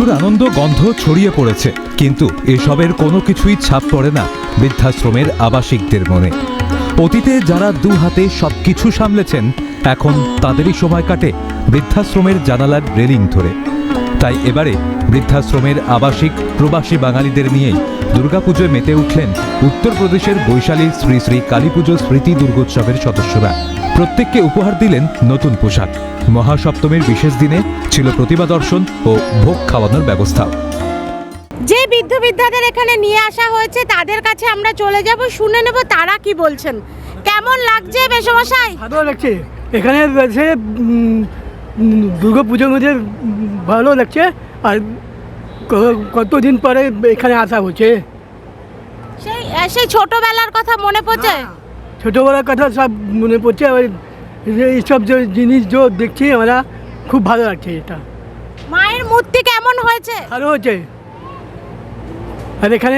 পুজোর আনন্দ, গন্ধ ছড়িয়ে পড়েছে। কিন্তু এসবের কোনো কিছুই ছাপ পড়ে না বৃদ্ধাশ্রমের আবাসিকদের মনে। অতীতে যারা দু হাতে সবকিছু সামলেছেন, এখন তাদেরই সময় কাটে বৃদ্ধাশ্রমের জানালার রেলিং ধরে। তাই এবারে বৃদ্ধাশ্রমের আবাসিক প্রবাসী বাঙালিদের নিয়েই দুর্গাপুজোয় মেতে উঠলেন উত্তরপ্রদেশের বৈশালীর শ্রী শ্রী কালীপুজো স্মৃতি দুর্গোৎসবের সদস্যরা। প্রত্যেককে উপহার দিলেন নতুন পোশাক। মহাসপ্তমীর বিশেষ দিনে ছিল প্রতিমা দর্শন ও ভোগ খাওয়ানোর ব্যবস্থা। যে বৃদ্ধ বৃদ্ধাদের এখানে নিয়ে আসা হয়েছে তাদের কাছে আমরা চলে যাব শুনে নেব তারা কি বলছেন। কেমন লাগছে মেসমশাই ভালো লাগছে। এখানে এসে দুর্গা পুজোর মধ্যে ভালো লাগছে। আর কতদিন পরে এখানে আসা হচ্ছে? সেই সেই ছোটবেলার কথা মনে পড়ছে? ছোটোবেলার কথা সব মনে পড়ছে আর এইসব যে জিনিস যে দেখছি আমরা খুব ভালো লাগছে এটা। মায়ের মূর্তি কেমন হয়েছে? ভালো হয়েছে। আর এখানে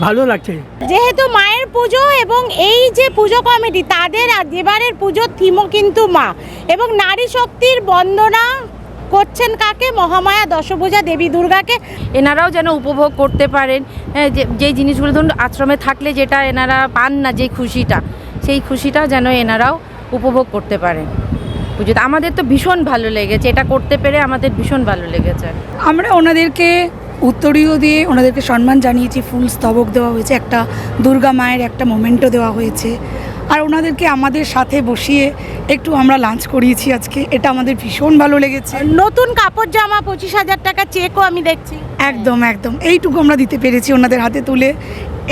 ভালো লাগছে। যেহেতু মায়ের পুজো এবং এই যে পুজো কমিটি তাদের এবারের পুজোর থিমও কিন্তু মা। এবং নারী শক্তির বন্দনা করছেন কাকে? মহামায়া দশভূজা দেবী দুর্গাকে। এনারাও যেন উপভোগ করতে পারেন। যে জিনিসগুলো ধরুন, আশ্রমে থাকলে যেটা এনারা পান না, যেই খুশিটা, সেই খুশিটা যেন এনারাও উপভোগ করতে পারেন। পুজোতে আমাদের তো ভীষণ ভালো লেগেছে। এটা করতে পেরে আমাদের ভীষণ ভালো লেগেছে। আমরা ওনাদেরকে উত্তরীয় দিয়ে ওনাদেরকে সম্মান জানিয়েছি। ফুল স্তবক দেওয়া হয়েছে। একটা দুর্গা মায়ের একটা মোমেন্টও দেওয়া হয়েছে। আর ওনাদেরকে আমাদের সাথে বসিয়ে একটু আমরা লাঞ্চ করিয়েছি আজকে। এটা আমাদের ভীষণ ভালো লেগেছে। নতুন কাপড় জামা পঁচিশ হাজার টাকা চেকও আমি দেখছি। একদম একদম। এইটুকু আমরা দিতে পেরেছি ওনাদের হাতে তুলে।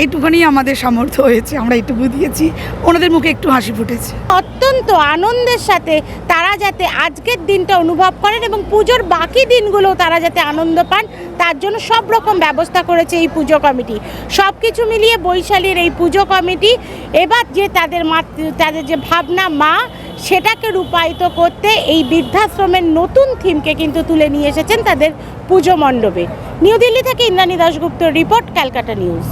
এইটুখানি আমাদের সামর্থ্য হয়েছে আমরা এইটুকু দিয়েছি। ওনাদের মুখে একটু হাসি ফুটেছে। অত্যন্ত আনন্দের সাথে তারা যাতে আজকের দিনটা অনুভব করেন এবং পুজোর বাকি দিনগুলো তারা যাতে আনন্দ পান তার জন্য সব রকম ব্যবস্থা করেছে এই পুজো কমিটি। সব কিছু মিলিয়ে বৈশালীর এই পুজো কমিটি এবার যে তাদের তাদের যে ভাবনা মা, সেটাকে রূপায়িত করতে এই বৃদ্ধাশ্রমের নতুন থিমকে কিন্তু তুলে নিয়ে এসেছেন তাদের পুজো মণ্ডপে। নিউ দিল্লি থেকে ইন্দ্রাণী দাশগুপ্ত রিপোর্ট, ক্যালকাটা নিউজ।